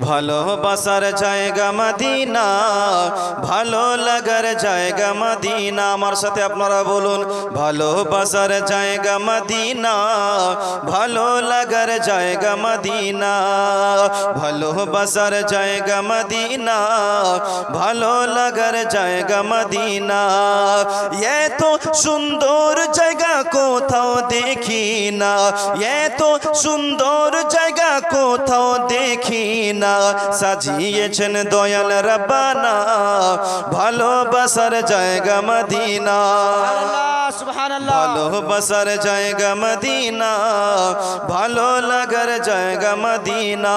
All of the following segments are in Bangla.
ভালোবাসার জায়গা মদিনা, ভালো লাগার জায়গা মদিনা। আমার সাথে আপনারা বলুন ভালোবাসার জায়গা মদিনা, ভালো লাগার জায়গা মদিনা ভালোবাসার জায়গা মদিনা, ভালো লাগার জায়গা মদিনা। এত সুন্দর জায়গা কোথাও দেখি না এত সুন্দর জায়গা কোথাও দেখি না। সাজিয়েছেন দয়াল রব্বানা। ভালোবাসার জায়গা মদিনা। ভালোবাসার জায়গা মদিনা। ভালো লাগার জায়গা মদিনা।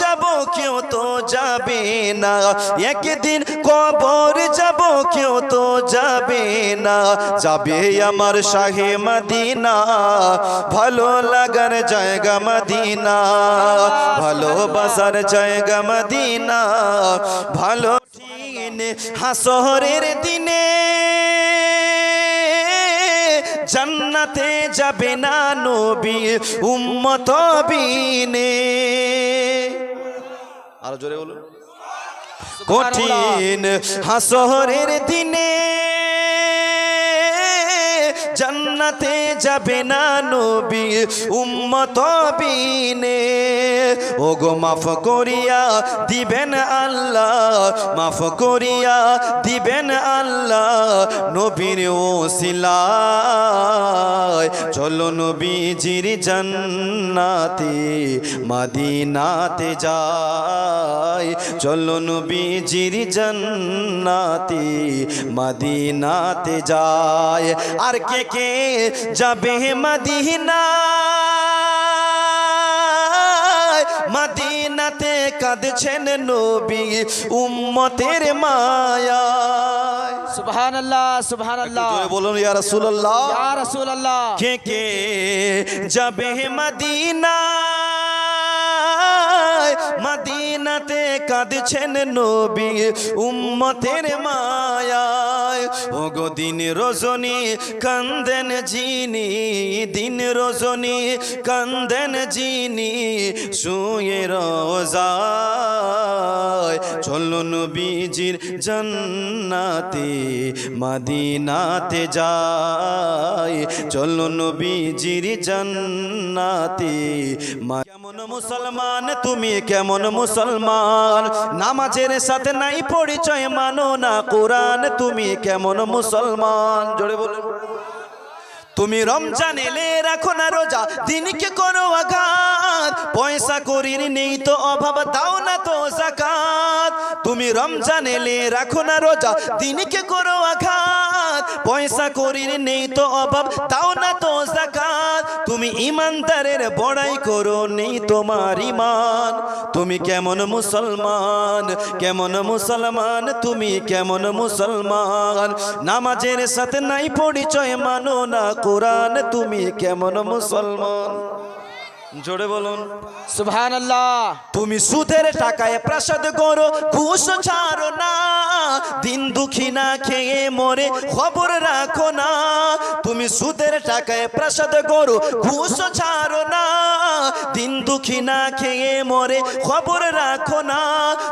যাব কেউ তো যাবে না। একদিন কবর যাব কেউ তো যাবে না। যাবে আমার শাহে মদিনা, ভালো লাগার জায়গা মদিনা ভালোবাসার জায়গা মদিনা, ভালো দিন, হাসরের দিনে জান্নাতে যাবে না নবী, উম্মত বিনে। আর জোরে বলুন। কঠিন হাসরের দিনে জান্নাতে যাবে না নবী উম্মত বিনে। ও গো মাফ করিয়া দিবেন আল্লাহ, মাফ করিয়া দিবেন আল্লাহ নবীর ওসিলায়। চলো নবীজির জান্নাতে, মাদিনাতে যায় চলো নবীজির জান্নাতে, মাদিনাতে যায় আর কে কে যাবে মদিনা মদিনাতে কাঁদছেন নবী উম্মতের মায়া। সুবহানাল্লাহ সুবহানাল্লাহ। বলুন ইয়া রাসূলুল্লাহ। ইয়া রাসূলুল্লাহ। কে কে যাবে মদিনা? মদিনাতে কাঁদছেন নবী উম্মতের মায়ায় ও গো দিন রজনী, কান্দেন জিনি, দিন রজনী, কান্দেন জিনি, শুয়ে রোজায়। চলো নবীজির জান্নাতে, মদিনাতে যায় চলো নবীজির জান্নাতে কেমন মুসলমান, তুমি কেমন মুসলমান? নামাজের সাথে নাই পরিচয়, মানো না কোরআন, তুমি কেমন মুসলমান? জোরে বলে তুমি রমজান এলে রাখো না রোজা, দিনকে করো আঘাত। পয়সা করির নেই তো অভাব, দাও না তো জাকাত। তুমি রমজান এলে রাখো না রোজা, দিনকে করো আঘাত। পয়সা করির নেই তো অভাব দাও না তো জাকাত। তুমি ইমানদারের বড়াই করো নেই তোমার ইমান। তুমি কেমন মুসলমান কেমন মুসলমান তুমি কেমন মুসলমান। নামাজের সাথে নাই পরিচয় মানো না কোরআন তুমি কেমন মুসলমান। জোরে বলুন। সুবহানাল্লাহ। তুমি সুদের টাকায় প্রাসাদ করো ঘুষ ছাড়ো দিন দুঃখী না খেয়ে মরে খবর রাখো না। তুমি সুদের টাকায় প্রাসাদ করো ঘুষ ছাড়ো না। দিন দুঃখী না খেয়ে মরে খবর রাখো না।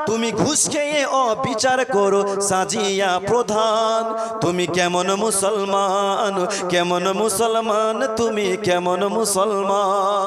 তুমি ঘুষ খেয়ে অবিচার করো, সাজিয়া প্রধান। তুমি কেমন মুসলমান কেমন মুসলমান, তুমি কেমন মুসলমান।